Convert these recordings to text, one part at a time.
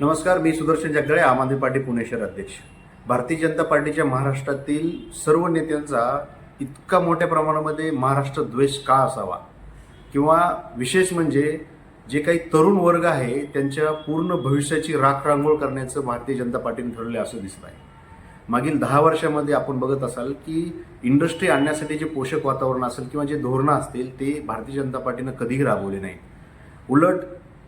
नमस्कार मी सुदर्शन जगदळे आम आदमी पार्टी पुणे शहर अध्यक्ष. भारतीय जनता पार्टीच्या महाराष्ट्रातील सर्व नेत्यांचा इतका मोठ्या प्रमाणामध्ये महाराष्ट्र द्वेष का असावा? किंवा विशेष म्हणजे जे काही तरुण वर्ग आहे त्यांच्या पूर्ण भविष्याची राखरांगोळ करण्याचं भारतीय जनता पार्टीने ठरवलं असं दिसत आहे मागील दहा वर्षामध्ये आपण बघत असाल की इंडस्ट्री आणण्यासाठी जे पोषक वातावरण असेल किंवा जे धोरणं असतील ते भारतीय जनता पार्टीनं कधीही राबवले नाही उलट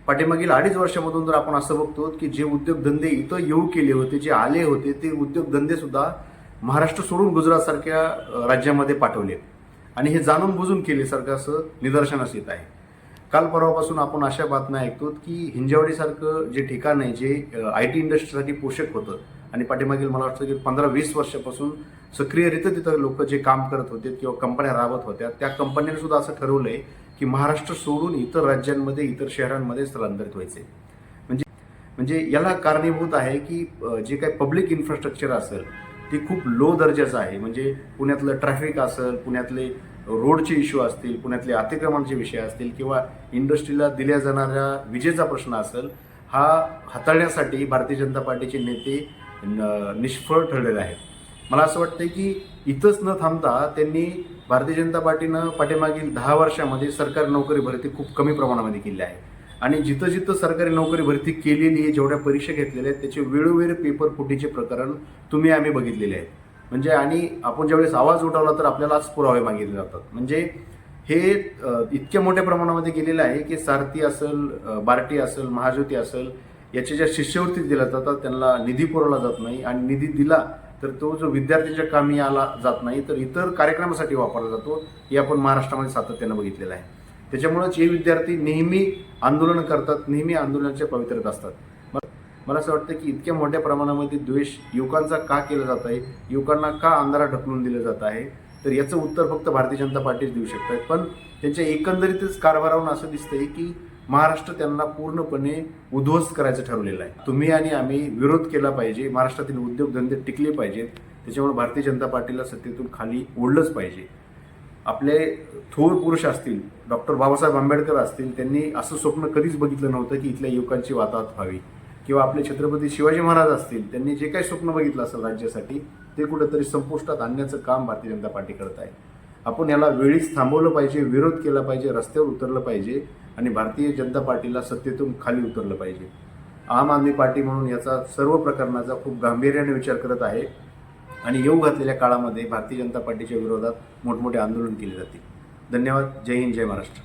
पाठीमागील अडीच वर्षामधून जर आपण असं बघतो की जे उद्योगधंदे इथं येऊ केले होते जे आले होते ते उद्योगधंदे सुद्धा महाराष्ट्र सोडून गुजरातसारख्या राज्यामध्ये पाठवले. आणि हे जाणून बुजून केले असं निदर्शनास येत आहे. काल परवापासून आपण अशा बातम्या ऐकतो की हिंजावडीसारखं जे ठिकाण आहे जे आय टी इंडस्ट्रीसाठी पोषक होतं आणि पाठीमागील मला वाटतं की पंधरा वीस वर्षापासून सक्रियरित्या तिथं लोक जे काम करत होते किंवा कंपन्या राबत होत्या त्या कंपन्यांनी सुद्धा असं ठरवलं आहे की महाराष्ट्र सोडून इतर राज्यांमध्ये इतर शहरांमध्ये स्थलांतरित व्हायचे. म्हणजे म्हणजे याला कारणीभूत आहे की जे काही पब्लिक इन्फ्रास्ट्रक्चर असेल ते खूप लो दर्जाचं आहे. म्हणजे पुण्यातलं ट्रॅफिक असेल पुण्यातले रोडचे इश्यू असतील पुण्यातले अतिक्रमणाचे विषय असतील किंवा इंडस्ट्रीला दिल्या जाणाऱ्या विजेचा प्रश्न असेल हा हाताळण्यासाठी भारतीय जनता पार्टीचे नेते निष्फळ ठरलेले आहेत. मला असं वाटतं की इथंच न थांबता त्यांनी भारतीय जनता पार्टीनं पाठीमागील दहा वर्षामध्ये सरकारी नोकरी भरती खूप कमी प्रमाणामध्ये केली आहे. आणि जिथं जिथं सरकारी नोकरी भरती केलेली आहे जेवढ्या परीक्षा घेतलेल्या आहेत त्याचे वेळोवेळी पेपर फुटीचे प्रकरण तुम्ही आम्ही बघितलेले आहेत. म्हणजे आणि आपण ज्यावेळेस आवाज उठवला तर आपल्यालाच पुरावे मागितले जातात. म्हणजे हे इतक्या मोठ्या प्रमाणामध्ये गेलेलं आहे की सारथी असेल बार्टी असेल महाज्योती असेल याच्या ज्या शिष्यवृत्ती दिल्या जातात त्यांना निधी पुरवला जात नाही आणि निधी दिला तर तो जो विद्यार्थ्यांच्या कामी आला जात नाही तर इतर कार्यक्रमासाठी वापरला जातो हे आपण महाराष्ट्रामध्ये सातत्यानं बघितलेलं आहे. त्याच्यामुळेच हे विद्यार्थी नेहमी आंदोलन करतात नेहमी आंदोलनाच्या पवित्र्यात असतात. मला असं वाटतं की इतक्या मोठ्या प्रमाणामध्ये द्वेष युवकांचा का केला जात आहे युवकांना का अंधारा ढकलून दिलं जात आहे? तर याचं उत्तर फक्त भारतीय जनता पार्टीच देऊ शकतात. पण त्यांच्या एकंदरीतच कारभारावरून असं दिसतंय की महाराष्ट्र त्यांना पूर्णपणे उद्ध्वस्त करायचं ठरवलेलं आहे. तुम्ही आणि आम्ही विरोध केला पाहिजे महाराष्ट्रातील उद्योगधंदे टिकले पाहिजेत त्याच्यामुळे भारतीय जनता पार्टीला सत्तेतून खाली ओढलंच पाहिजे. आपले थोर पुरुष असतील डॉक्टर बाबासाहेब आंबेडकर असतील त्यांनी असं स्वप्न कधीच बघितलं नव्हतं की इथल्या युवकांची वाताहत व्हावी. किंवा आपले छत्रपती शिवाजी महाराज असतील त्यांनी जे काही स्वप्न बघितलं असेल राज्यासाठी ते कुठंतरी संपुष्टात आणण्याचं काम भारतीय जनता पार्टी करत आहे. आपण याला वेळीच थांबवलं पाहिजे विरोध केला पाहिजे रस्त्यावर उतरलं पाहिजे आणि भारतीय जनता पार्टीला सत्तेतून खाली उतरलं पाहिजे. आम आदमी पार्टी म्हणून याचा सर्व प्रकरणाचा खूप गांभीर्याने विचार करत आहे आणि येऊ घातलेल्या काळामध्ये भारतीय जनता पार्टीच्या विरोधात मोठमोठे आंदोलन केले जाते. धन्यवाद. जय हिंद जय महाराष्ट्र.